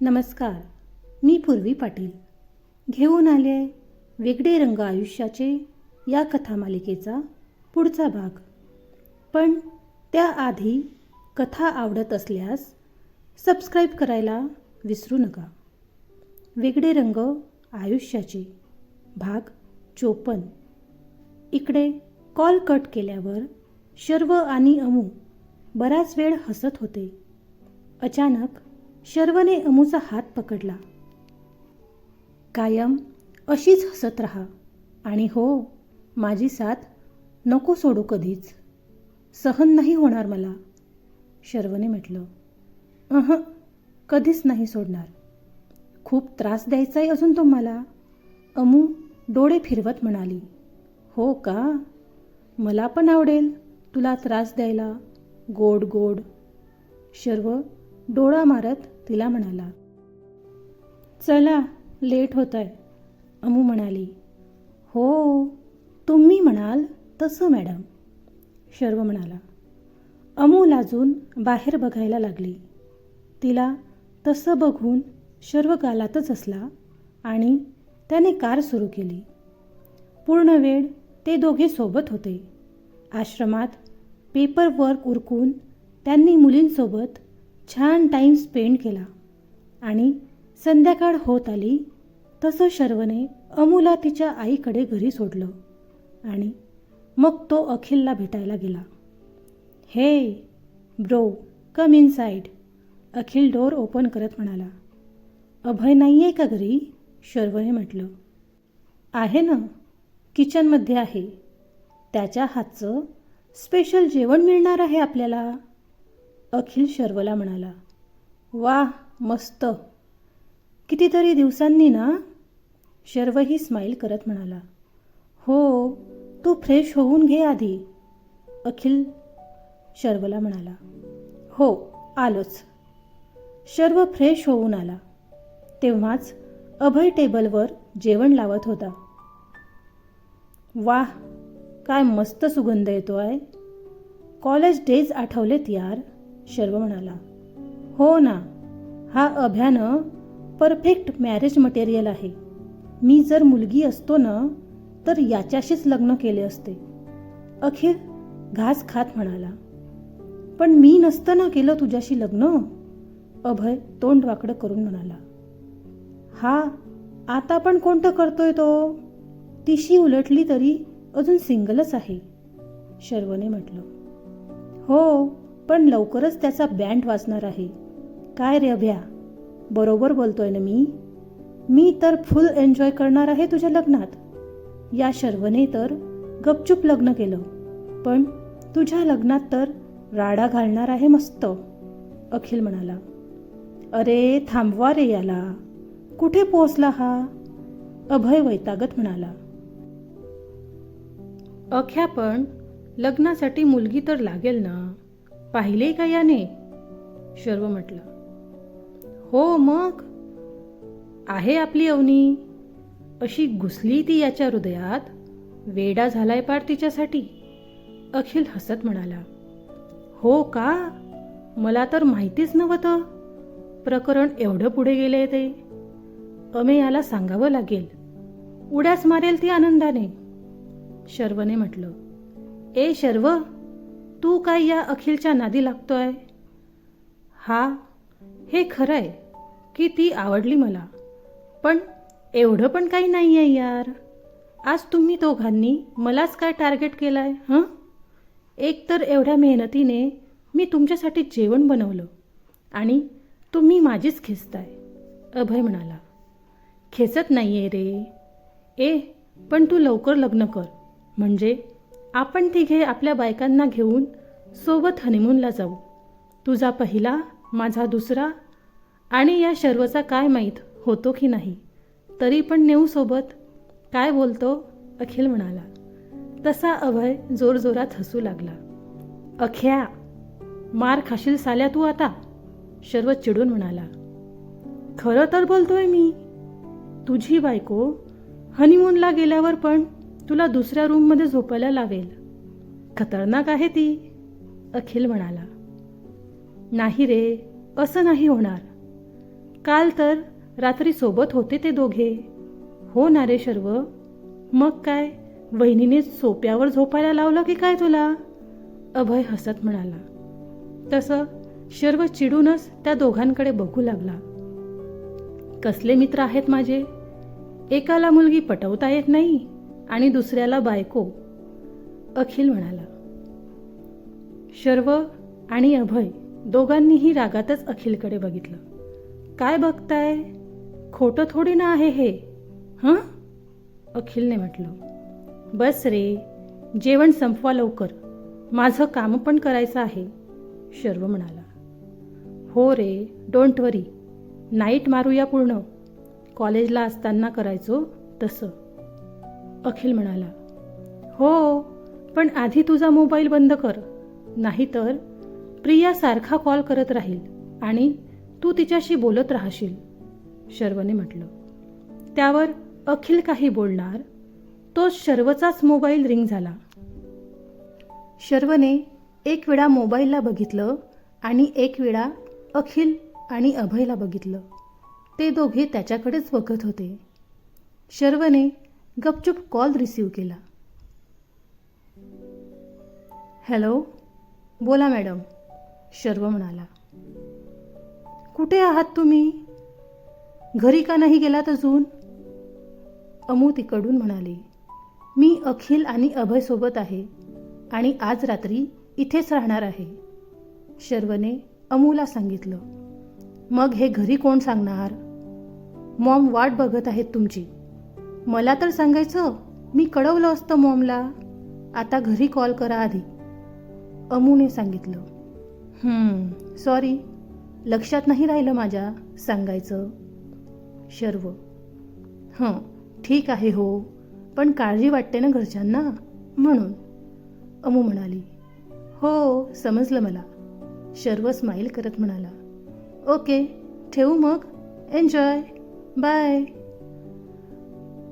नमस्कार मी पूर्वी पाटील. घेऊन आले वेगळे रंग आयुष्याचे या कथामालिकेचा पुढचा भाग. पण त्याआधी कथा आवडत असल्यास सबस्क्राईब करायला विसरू नका. वेगळे रंग आयुष्याचे. भाग चोपन इकडे कॉल कट केल्यावर शर्व आणि अमू बराच वेळ हसत होते. अचानक शर्वने अमूचा हात पकडला. कायम अशीच हसत राहा. आणि हो माझी साथ नको सोडू कधीच. सहन नाही होणार मला. शर्वने म्हटलं अह कधीच नाही सोडणार. खूप त्रास द्यायचा आहे अजून तुम्हाला. अमू डोळे फिरवत म्हणाली हो का? मला पण आवडेल तुला त्रास द्यायला. गोड गोड. शर्व डोळा मारत तिला म्हणाला चला लेट होत आहे अमू म्हणाली. हो तुम्ही म्हणाल तसं मॅडम शर्व म्हणाला. अमू लाजून बाहेर बघायला लागली. तिला तसं बघून शर्व गालातच असला आणि त्याने कार सुरू केली. पूर्ण वेळ ते दोघे सोबत होते. आश्रमात पेपर वर्क उरकून त्यांनी मुलींसोबत छान टाईम स्पेंड केला. आणि संध्याकाळ होत आली तसं शर्वने अमूला तिच्या आईकडे घरी सोडलं आणि मग तो अखिलला भेटायला गेला. Hey bro come inside Akhil door open करत म्हणाला. अभय नाही आहे का घरी? शर्वने म्हटलं. आहे ना किचनमध्ये आहे. त्याच्या हातचं स्पेशल जेवण मिळणार आहे आपल्याला. अखिल शर्वला म्हणाला वा मस्त. कितीतरी दिवसांनी ना? शर्वही स्माईल करत म्हणाला हो तू फ्रेश होऊन घे आधी. अखिल शर्वला म्हणाला हो आलोच. शर्व फ्रेश होऊन आला. तेव्हाच अभय टेबलवर जेवण लावत होता. वाह काय मस्त सुगंध येतो आहे कॉलेज डेज आठवलेत यार. शर्व म्हणाला हो ना हा अभ्यानं परफेक्ट मॅरेज मटेरियल आहे. मी जर मुलगी असतो ना तर याच्याशीच लग्न केले असते. अखेर घास खात म्हणाला पण मी नसतं ना केलं तुझ्याशी लग्न? अभय तोंड वाकडं करून म्हणाला हा आता पण कोणतं करतोय तो? तिशी उलटली तरी अजून सिंगलच आहे. शर्वने म्हटलं हो पण लवकरच त्याचा बँड वाचणार आहे. काय रे अभ्या? बरोबर बोलतोय ना मी? मी तर फुल एन्जॉय करणार आहे तुझ्या लग्नात. या शर्वने तर गपचूप लग्न केलं. पण तुझ्या लग्नात तर राडा घालणार आहे मस्त अखिल म्हणाला. अरे थांबवा रे याला. कुठे पोहोचला हा? अभय वैतागत म्हणाला. अख्या पण लग्नासाठी मुलगी तर लागेल ना? पाहिले का याने? शर्व म्हटलं. हो मग. आहे आपली अवनी. अशी घुसली ती याच्या हृदयात. वेडा झालाय पार तिच्यासाठी. अखिल हसत म्हणाला. हो का? मला तर माहितीच नव्हतं. प्रकरण एवढं पुढे गेले ते. अमे याला सांगावं लागेल. उड्याच मारेल ती आनंदाने. शर्वने म्हटलं. ए शर्व! तू काय या अखिलच्या नादी लागतोय? हा हे खरं आहे की ती आवडली मला. पण एवढं पण काही नाही आहे यार. आज तुम्ही दोघांनी मलाच काय टार्गेट केलं आहे हं? एक तर एवढ्या मेहनतीने मी तुमच्यासाठी जेवण बनवलं आणि तुम्ही माझीच खेचताय अभय म्हणाला. खेचत नाही आहे रे. ए पण तू लवकर लग्न कर. म्हणजे आपण तिघे आपल्या बायकांना घेऊन सोबत हनीमूनला जाऊ. तुझा पहिला माझा दुसरा आणि या शर्वचा काय माहीत होतो की नाही. तरी पण नेऊ सोबत. काय बोलतो? अखिल म्हणाला. तसा अभय जोरजोरात हसू लागला. अख्या मार खाशील साल्या तू आता? शर्व चिडून म्हणाला. खरं तर बोलतोय मी. तुझी बायको हनीमूनला गेल्यावर पण तुला दुसऱ्या रूममध्ये झोपायला लावेल. खतरनाक आहे ती. अखिल म्हणाला नाही रे असं नाही होणार. काल तर रात्री सोबत होते ते दोघे. हो ना रे शर्व मग काय? वहिनीने सोप्यावर झोपायला लावलं की काय तुला? अभय हसत म्हणाला. तसं शर्व चिडूनच त्या दोघांकडे बघू लागला. कसले मित्र आहेत माझे? एकाला मुलगी पटवता येत नाही आणि दुसऱ्याला बायको. अखिल म्हणाला. शर्व आणि अभय दोघांनीही रागातच अखिलकडे बघितलं. काय बघताय? खोटं थोडी ना आहे हे हां? अखिलने म्हटलं. बस रे जेवण संपवा लवकर. माझं काम पण करायचं आहे शर्व म्हणाला. हो रे डोंट वरी. नाईट मारूया पूर्ण. कॉलेजला असताना करायचो तसं. अखिल म्हणाला. हो पण आधी तुझा मोबाईल बंद कर. नाहीतर प्रिया सारखा कॉल करत राहील आणि तू तिच्याशी बोलत राहशील शर्वने म्हटलं. त्यावर अखिल काही बोलणार तो शर्वचाच मोबाईल रिंग झाला. शर्वने एक वेळा मोबाईलला बघितलं आणि एक वेळा अखिल आणि अभयला बघितलं. ते दोघे त्याच्याकडेच बघत होते. शर्वने गपचूप कॉल रिसीव केला. हॅलो? बोला मॅडम. शर्व म्हणाला. कुठे आहात तुम्ही? घरी का नाही गेलात अजून? अमू तिकडून म्हणाली. मी अखिल आणि अभयसोबत आहे आणि आज रात्री इथेच राहणार आहे. शर्वने अमूला सांगितलं. मग हे घरी कोण सांगणार? मॉम वाट बघत आहेत तुमची. मला तर सांगायचं मी कळवलं असतं मॉमला. आता घरी कॉल करा आधी. अमूने सांगितलं. "हम्म, सॉरी लक्षात नाही राहिलं माझ्या सांगायचं. शर्व. हं. ठीक आहे हो पण काळजी वाटते ना घरच्यांना? म्हणून. अमू म्हणाली. हो समजलं मला. शर्व स्माईल करत म्हणाला. ओके ठेवू मग. एन्जॉय बाय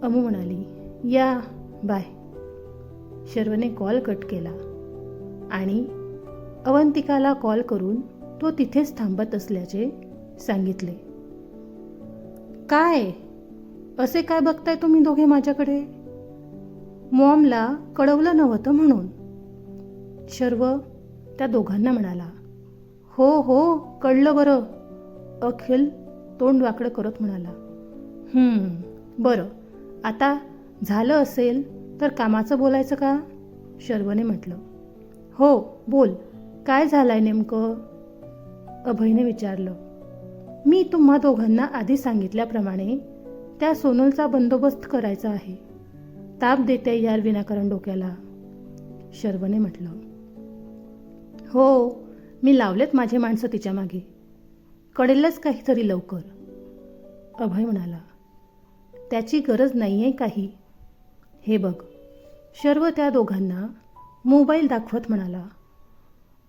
अमू म्हणाली. या बाय शर्वने कॉल कट केला. आणि अवंतिकाला कॉल करून तो तिथेच थांबत असल्याचे सांगितले. काय? असे काय बघताय तुम्ही दोघे माझ्याकडे? मॉमला कळवलं नव्हतं म्हणून. शर्व त्या दोघांना म्हणाला हो हो कळलं बरं. अखिल तोंड वाकडं करत म्हणाला बरं. आता झालं असेल तर कामाचं बोलायचं का? शर्वने म्हटलं हो बोल. काय झालंय नेमकं? अभयने विचारलं. मी तुम्हा दोघांना आधी सांगितल्याप्रमाणे त्या सोनलचा बंदोबस्त करायचा आहे. ताप देते यार विनाकारण डोक्याला. शर्वने म्हटलं. हो मी लावलेत माझे माणसं तिच्यामागे. कळेलच काहीतरी लवकर. अभय म्हणाला. त्याची गरज नाही आहे काही. हे बघ. शर्व त्या दोघांना मोबाईल दाखवत म्हणाला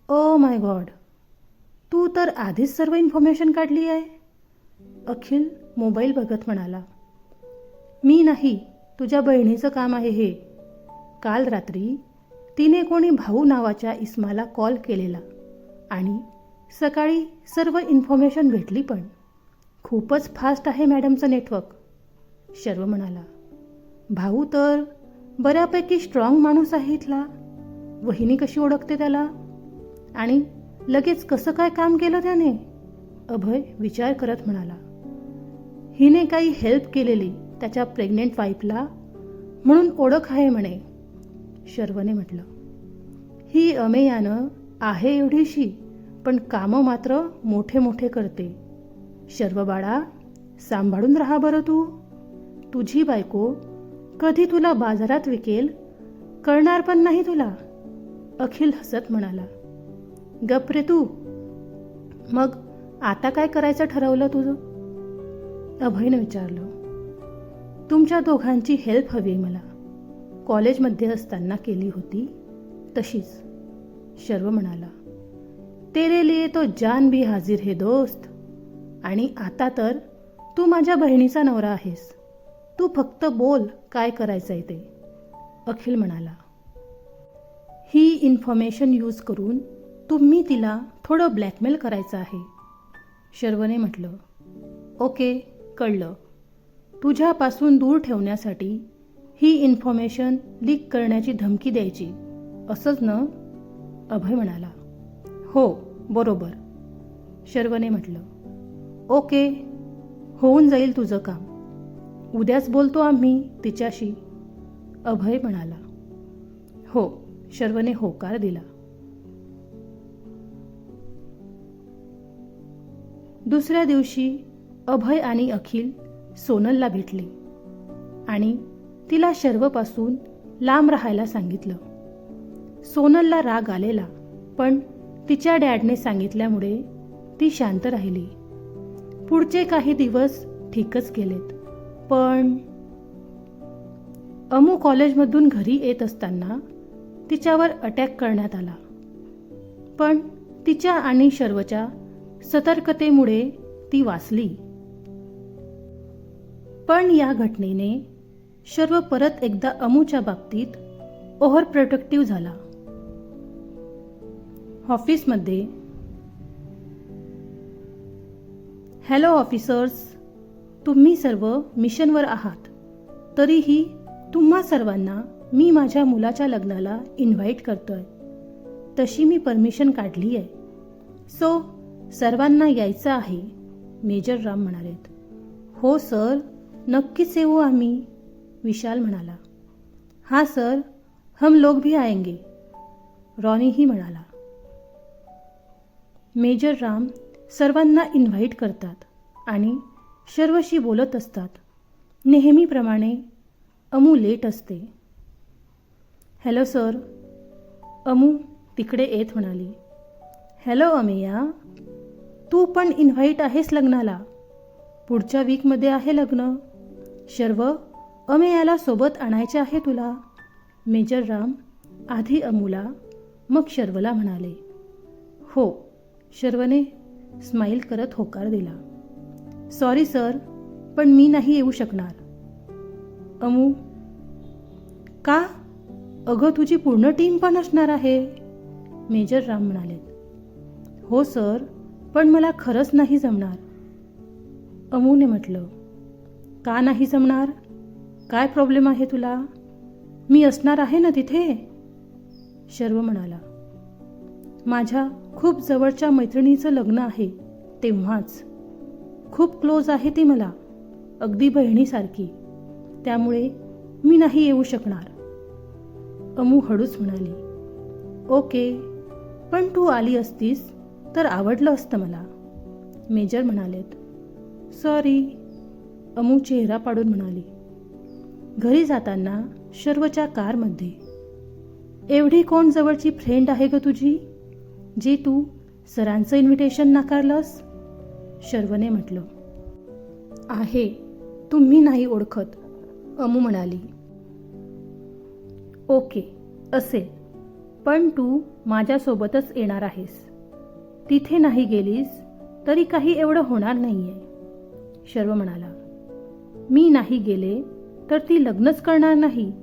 ओ माय गॉड तू तर आधीच सर्व इन्फॉर्मेशन काढली आहे. अखिल मोबाईल बघत म्हणाला मी नाही तुझ्या बहिणीचं काम आहे हे. काल रात्री तिने कोणी भाऊ नावाच्या इस्माला कॉल केलेला आणि सकाळी सर्व इन्फॉर्मेशन भेटली पण खूपच फास्ट आहे मॅडमचं नेटवर्क. शर्व म्हणाला भाऊ तर बऱ्यापैकी स्ट्रॉंग माणूस आहे इथला. वहिनी कशी ओळखते त्याला? आणि लगेच कसं काय काम केलं त्याने? अभय विचार करत म्हणाला. हिने काही हेल्प केलेली त्याच्या प्रेग्नेंट वाईफला म्हणून ओळख आहे म्हणे शर्वने म्हटलं. ही अमेयानं आहे एवढीशी पण कामं मात्र मोठे मोठे करते. शर्व बाळा सांभाळून राहा बरं तू. तुझी बायको कधी तुला बाजारात विकेल कळणार पण नाही तुला. अखिल हसत म्हणाला गप रे तू. मग आता काय करायचं ठरवलं तुझं? अभयनं विचारलं तुमच्या दोघांची हेल्प हवी आहे मला. कॉलेजमध्ये असताना केली होती तशीच. शर्व म्हणाला तेरे लिए तो जान भी हाजीर हे दोस्त. आणि आता तर तू माझ्या बहिणीचा नवरा आहेस. तू फक्त बोल काय करायचं आहे ते. अखिल म्हणाला ही इन्फॉर्मेशन यूज करून तुम्ही तिला थोडं ब्लॅकमेल करायचं आहे. शर्वने म्हटलं ओके कळलं. तुझ्यापासून दूर ठेवण्यासाठी ही इन्फॉर्मेशन लीक करण्याची धमकी द्यायची. असंच ना? अभय म्हणाला. हो बरोबर. शर्वने म्हटलं ओके होऊन जाईल तुझं काम. उद्याच बोलतो आम्ही तिच्याशी. अभय म्हणाला हो. शर्वने होकार दिला. दुसऱ्या दिवशी अभय आणि अखिल सोनलला भेटले आणि तिला शर्वपासून लांब राहायला सांगितलं. सोनलला राग आलेला पण तिच्या डॅडने सांगितल्यामुळे ती शांत राहिली. पुढचे काही दिवस ठीकच गेलेत पण अमू कॉलेजमधून घरी येत असताना तिच्यावर अटॅक करण्यात आला. पण तिच्या आणि शर्वच्या सतर्कतेमुळे ती वाचली. पण या घटनेने शर्व परत एकदा अमूच्या बाबतीत ओव्हर प्रोटेक्टिव्ह झाला. ऑफिसमध्ये हॅलो ऑफिसर्स तुम्ही सर्व मिशनवर आहात तरीही तुम्हा सर्वांना मी माझ्या मुलाच्या लग्नाला इन्व्हाइट करतोय. तशी मी परमिशन काढली आहे. सो सर्वांना यायचं आहे मेजर राम म्हणालेत. हो सर नक्कीच येऊ आम्ही विशाल म्हणाला. हा सर हम लोग भी आएंगे रॉनीही म्हणाला. मेजर राम सर्वांना इन्व्हाइट करतात आणि शर्वशी बोलत असतात. नेहमीप्रमाणे अमू लेट असते. Hello sir. अमू तिकडे येत म्हणाली. हॅलो अमेया तू पण इन्व्हाइट आहेस लग्नाला. पुढच्या वीकमध्ये आहे लग्न. शर्व अमेयाला सोबत आणायचे आहे तुला. मेजर राम आधी अमूला मग शर्वला म्हणाले. हो शर्वने स्माईल करत होकार दिला. सॉरी सर पण मी नाही येऊ शकणार. अमू का? अगं तुझी पूर्ण टीम पण असणार आहे. मेजर राम म्हणाले. हो सर पण मला खरंच नाही जमणार. अमूने म्हटलं. का नाही जमणार? काय प्रॉब्लेम आहे तुला? मी असणार आहे ना तिथे? शर्व म्हणाला. माझ्या खूप जवळच्या मैत्रिणीचं लग्न आहे तेव्हाच. खूप क्लोज आहे ती मला अगदी बहिणीसारखी. त्यामुळे मी नाही येऊ शकणार. अमू हळूच म्हणाली ओके पण तू आली असतीस तर आवडलं असतं मला. मेजर म्हणालेत सॉरी अमू चेहरा पाडून म्हणाली घरी जाताना शर्वच्या कारमध्ये. एवढी कोण जवळची फ्रेंड आहे ग तुझी जी तू सरांचं इन्व्हिटेशन नाकारलंस? शर्वने म्हटलं आहे तुम्ही नाही ओळखत अमू म्हणाली. ओके असेल. पण तू माझ्यासोबतच येणार आहेस. तिथे नाही गेलीस तरी काही एवढं होणार नाही आहे शर्व म्हणाला. मी नाही गेले तर ती लग्नच करणार नाही.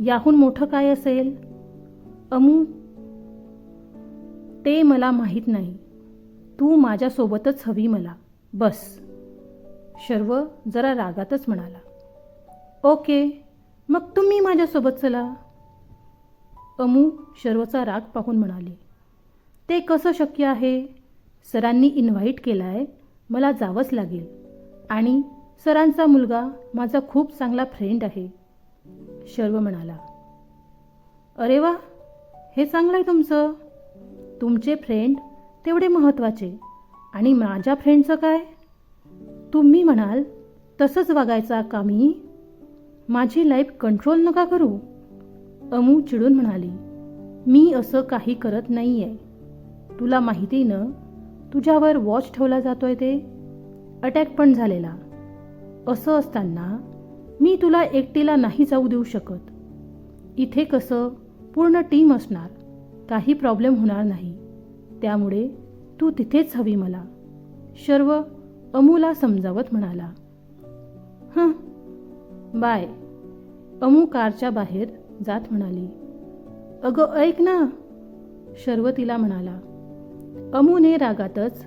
याहून मोठं काय असेल? अमू ते मला माहीत नाही. तू माझ्यासोबतच हवी मला. बस. शर्व जरा रागातच म्हणाला. ओके मग तुम्ही माझ्यासोबत चला. अमू शर्वचा राग पाहून म्हणाली ते कसं शक्य आहे? सरांनी इन्व्हाइट केलं आहे मला जावंच लागेल. आणि सरांचा मुलगा माझा खूप चांगला फ्रेंड आहे. शर्व म्हणाला अरे वा हे चांगलं आहे तुमचं. तुमचे फ्रेंड तेवढे महत्त्वाचे आणि माझ्या फ्रेंडचं काय? तुम्ही म्हणाल तसंच वागायचा का मी? माझी लाईफ कंट्रोल नका करू. अमू चिडून म्हणाली मी असं काही करत नाही आहे तुला माहिती न तुझ्यावर वॉच ठेवला जातोय ते? अटॅक पण झालेला. असं असताना मी तुला एकटीला नाही जाऊ देऊ शकत. इथे कसं पूर्ण टीम असणार काही प्रॉब्लेम होणार नाही. त्यामुळे तू तिथेच हवी मला. शर्व अमूला समजावत म्हणाला हं बाय. अमू कारच्या बाहेर जात म्हणाली. अगं ऐक ना. शर्व तिला म्हणाला अमूने रागातच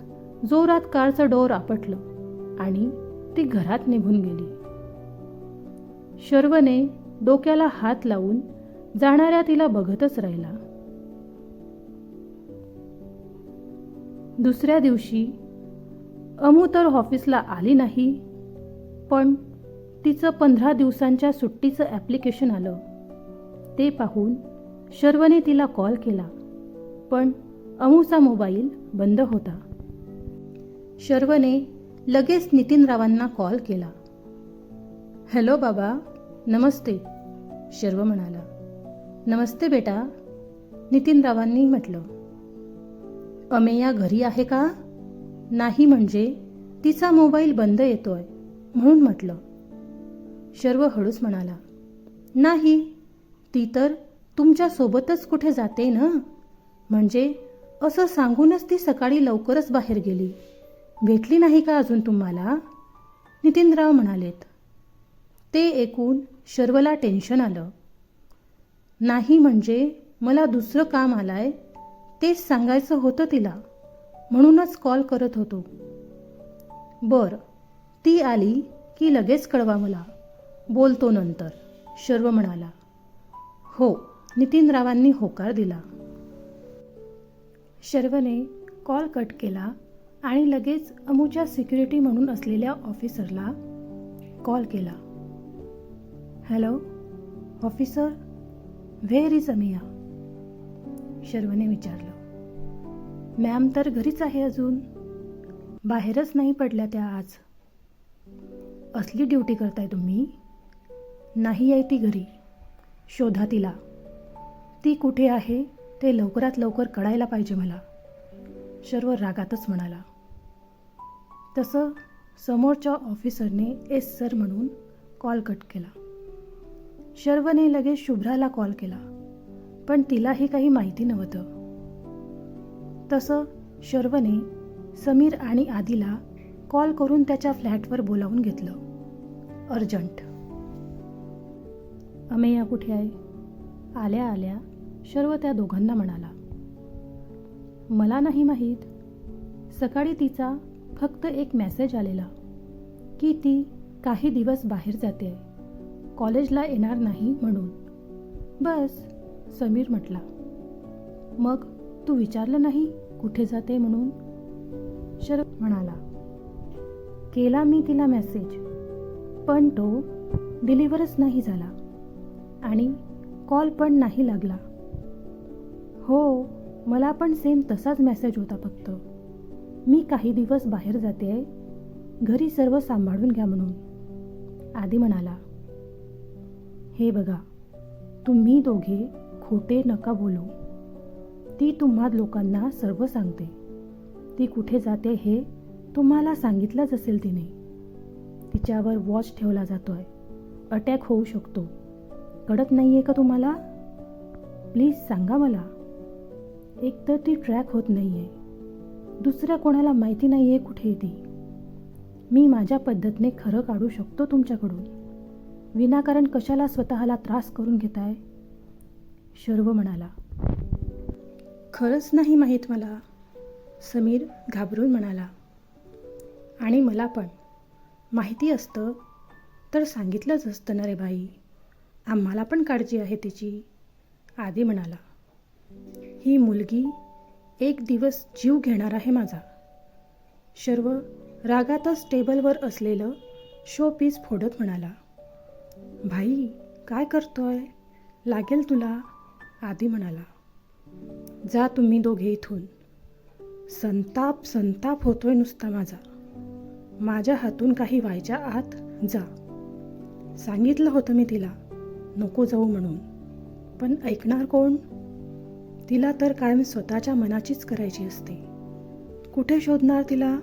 जोरात कारचं डोर आपटलं आणि ती घरात निघून गेली. शर्वने डोक्याला हात लावून जाणाऱ्या तिला बघतच राहिला. दुसऱ्या दिवशी अमू तर ऑफिसला आली नाही पण तिचं पंधरा दिवसांच्या सुट्टीचं ॲप्लिकेशन आलं. ते पाहून शर्वने तिला कॉल केला. पण अमूचा मोबाईल बंद होता. शर्वने लगेच नितीनरावांना कॉल केला. हॅलो बाबा नमस्ते शर्व म्हणाला. नमस्ते बेटा नितीनरावांनी म्हटलं. अमेया घरी आहे का? नाही म्हणजे तिचा मोबाईल बंद येतोय म्हणून म्हटलं. शर्व हळूच म्हणाला. नाही ती तर तुमच्यासोबतच कुठे जाते ना? म्हणजे असं सांगूनच ती सकाळी लवकरच बाहेर गेली. भेटली नाही का अजून तुम्हाला? नितीनराव म्हणालेत. ते ऐकून शर्वला टेन्शन आलं. नाही म्हणजे मला दुसरं काम आलाय तेच सांगायचं होतं तिला. म्हणूनच कॉल करत होतो. बर ती आली की लगेच कळवा मला. बोलतो नंतर शर्व म्हणाला. हो नितीनरावांनी होकार दिला. शर्वने कॉल कट केला आणि लगेच अमूच्या सिक्युरिटी म्हणून असलेल्या ऑफिसरला कॉल केला. Hello officer where is Amiya? शर्वने विचारलं. मॅम तर घरीच आहे अजून. बाहेरच नाही पडल्या त्या आज. असली ड्युटी करताय तुम्ही? नाही आहे ती घरी. शोधा तिला. ती कुठे आहे ते लवकरात लवकर कळायला पाहिजे मला. शर्व रागातच म्हणाला. तसं समोरच्या ऑफिसरने एस सर म्हणून कॉल कट केला. शर्वने लगेच शुभ्राला कॉल केला पण तिलाही काही माहिती नव्हतं. तसं शर्वने समीर आणि आदिला कॉल करून त्याच्या फ्लॅटवर बोलावून घेतलं. अर्जंट. अमेया कुठे आहे? आल्या आल्या शर्व त्या दोघांना म्हणाला. मला नाही माहीत. सकाळी तिचा फक्त एक मेसेज आलेला की ती काही दिवस बाहेर जाते. कॉलेजला येणार नाही म्हणून. बस समीर म्हटला. मग तू विचारलं नाही कुठे जाते म्हणून? शरद म्हणाला. केला मी तिला मेसेज पण तो डिलिव्हरच नाही झाला. आणि कॉल पण नाही लागला. हो मला पण सेम तसाच मेसेज होता फक्त. मी काही दिवस बाहेर जाते आहे घरी सर्व सांभाळून घ्या म्हणून. आधी म्हणाला हे बघा तुम्ही दोघे खोटे नका बोलू. ती तुम्हा लोकांना सर्व सांगते. ती कुठे जाते हे तुम्हाला सांगितलंच असेल तिने. तिच्यावर वॉच ठेवला जातोय. अटॅक होऊ शकतो. कळत नाही आहे का तुम्हाला? प्लीज सांगा मला. एक तर ती ट्रॅक होत नाही आहे दुसऱ्या कोणाला माहिती नाही आहे कुठे ती. मी माझ्या पद्धतीने खरं काढू शकतो तुमच्याकडून. विनाकारण कशाला स्वतःला त्रास करून घेताय? शर्व म्हणाला. खरंच नाही माहीत मला. समीर घाबरून म्हणाला. आणि मला पण. माहिती असतं तर सांगितलंच असतं ना रे बाई. आम्हाला पण काळजी आहे तिची. आदी म्हणाला ही मुलगी एक दिवस जीव घेणार आहे माझा. शर्व रागातच टेबलवर असलेलं शो पीस फोडत म्हणाला भाई काय करतोय? लागेल तुला? आदी म्हणाला जा तुम्ही दोघे इथून. संताप संताप होतोय नुसता माझा. माझ्या हातून काही व्हायच्या आत जा. सांगितलं होतं मी तिला. नको जाऊ म्हणून. पण ऐकणार कोण? तिला तर कायम स्वतःच्या मनाचीच करायची असते. कुठे शोधणार तिला?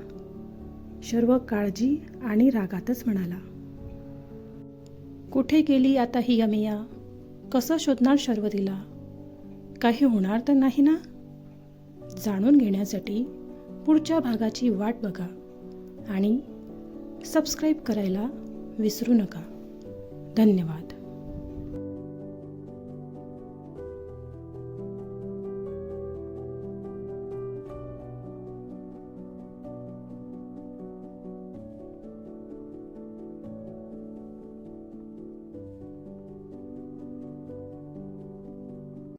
सर्व काळजी आणि रागातच म्हणाला. कुठे गेली आता ही अमिया? कसं शोधणार शर्व तिला? काही होणार तर नाही ना? जाणून घेण्यासाठी पुढच्या भागाची वाट बघा आणि सबस्क्राईब करायला विसरू नका. धन्यवाद.